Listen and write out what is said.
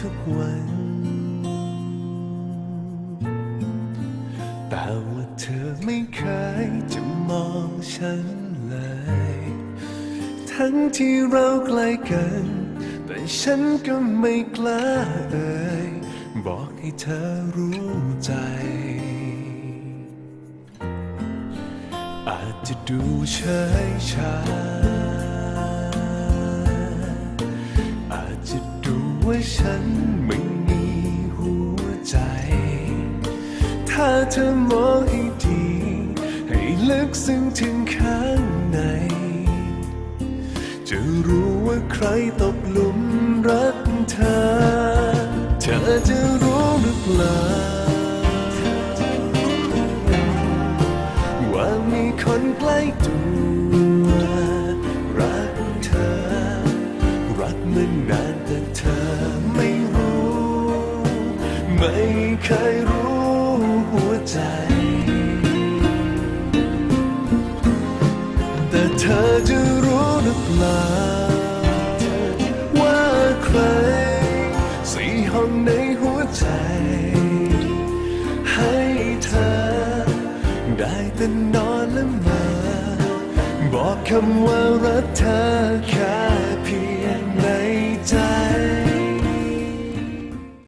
ทุกวันแต่ว่า เธอไม่เคยจะมองฉันเลย ทั้งที่เราใกล้กัน แต่ฉันก็ไม่กล้าเอ่ยบอกให้เธอรู้ใจ อาจจะดูเฉยชา อาจจะดูว่าฉันไม่ ถ้าเธอมองให้ดี ให้ลึกซึ้งถึงข้างใน จะรู้ว่าใครตกหลุมรักเธอ เธอจะรู้หรือเปล่า ว่ามีคนใกล้ตัวรักเธอ รักมันนานแต่เธอไม่รู้ ไม่เคยรู้ หัวใจ แต่เธอจะรู้หรือเปล่า ว่าใคร สี่ห้องในหัวใจ ให้เธอ ได้แต่นอนและมา บอกคำว่ารักเธอแค่เพียง